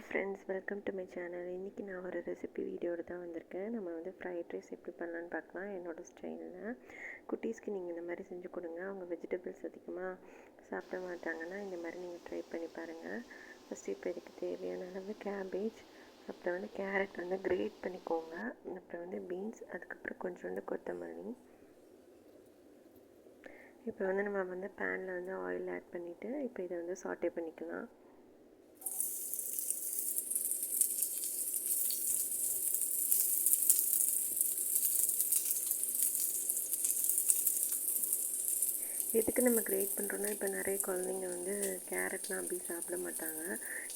Hi friends welcome to my channel இன்றைக்கி நான் ஒரு ரெசிபி வீடியோடு தான் வந்திருக்கேன். நம்ம வந்து ஃப்ரைட் ரைஸ் எப்படி பண்ணலான்னு பார்க்கலாம். என்னோடய ஸ்டைலில் குட்டீஸ்க்கு நீங்கள் இந்த மாதிரி செஞ்சு கொடுங்க. அவங்க வெஜிடபிள்ஸ் அதிகமாக சாப்பிட மாட்டாங்கன்னா இந்த மாதிரி நீங்கள் ட்ரை பண்ணி பாருங்கள் ஃபஸ்ட்டு இப்போ இதுக்கு தேவையான அளவு கேபேஜ் அப்புறம் வந்து கேரட் வந்து கிரேட் பண்ணிக்கோங்க. அப்புறம் வந்து பீன்ஸ் அதுக்கப்புறம் கொஞ்சோண்டு கொத்தமல்லி. இப்போ வந்து நம்ம வந்து பேனில் வந்து ஆயில் ஆட் பண்ணிவிட்டு இப்போ இதை வந்து சாட்டே பண்ணிக்கலாம். எதுக்கு நம்ம கிரேட் பண்ணுறோன்னா இப்போ நிறைய குழந்தைங்க வந்து கேரட்லாம் அப்படி சாப்பிட மாட்டாங்க.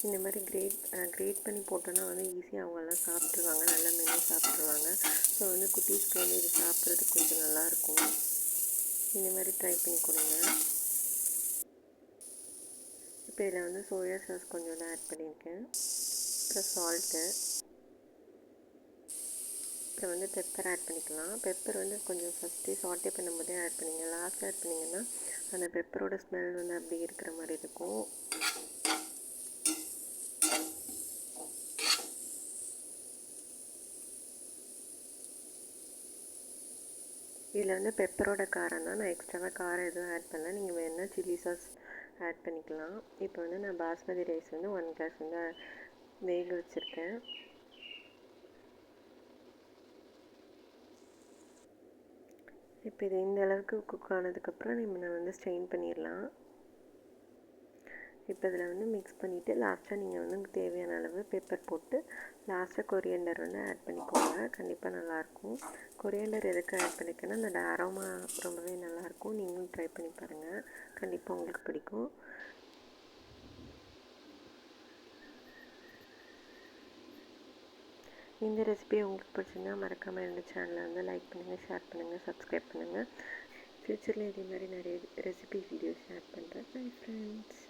இந்த மாதிரி கிரேட் கிரேட் பண்ணி போட்டோன்னா வந்து ஈஸியாக அவங்கெல்லாம் சாப்பிட்ருவாங்க நல்ல மெனு சாப்பிட்ருவாங்க ஸோ வந்து குட்டீஸ்க்கு வந்து இது சாப்பிட்றதுக்கு கொஞ்சம் நல்லாயிருக்கும். இந்த மாதிரி ட்ரை பண்ணி கொடுங்க. இப்போ இதில் வந்து சோயா சாஸ் கொஞ்சம் ஆட் பண்ணியிருக்கேன். அப்புறம் சால்ட்டு அப்புறம் வந்து பெப்பர் ஆட் பண்ணிக்கலாம். பெப்பர் வந்து கொஞ்சம் ஃபஸ்ட்டே சாட்டே பண்ணும்போதே ஆட் பண்ணிங்க ஆட் பண்ணிங்கன்னா அந்த பெப்பரோட ஸ்மெல் வந்து அப்படி இருக்கிற மாதிரி இருக்கும். இதில் வந்து பெப்பரோட காரம் தான். நான் எக்ஸ்ட்ராவாக காரம் எதுவும் ஆட் பண்ணல. நீங்கள் வேணால் சில்லி சாஸ் ஆட் பண்ணிக்கலாம். இப்போ வந்து நான் பாஸ்மதி ரைஸ் வந்து ஒன் கிளாஸ் வந்து வேக வச்சுருக்கேன். இப்போ இது இந்த அளவுக்கு குக் ஆனதுக்கப்புறம் நம்ம நான் வந்து ஸ்ட்ரெயின் பண்ணிடலாம். இப்போ இதில் வந்து மிக்ஸ் பண்ணிவிட்டு லாஸ்ட்டாக நீங்கள் வந்து தேவையான அளவு பேப்பர் போட்டு லாஸ்ட்டாக கொரியண்டர் வந்து ஆட் பண்ணிக்கோங்க. கண்டிப்பாக நல்லாயிருக்கும். கொரியண்டர் எதுக்கு ஆட் பண்ணிக்கன்னா அந்த அரோமா ரொம்பவே நல்லாயிருக்கும். நீங்களும் ட்ரை பண்ணி பாருங்கள் கண்டிப்பாக உங்களுக்கு பிடிக்கும். இந்த ரெசிபி உங்களுக்கு பிடிச்சிருந்தா மறக்காமல் இந்த சேனலை வந்து லைக் பண்ணுங்கள் ஷேர் பண்ணுங்கள் சப்ஸ்கிரைப் பண்ணுங்கள் ஃப்யூச்சரில் இதே மாதிரி நிறைய ரெசிபி வீடியோஸ் ஷேர் பண்ணுறேன் பை ஃப்ரெண்ட்ஸ்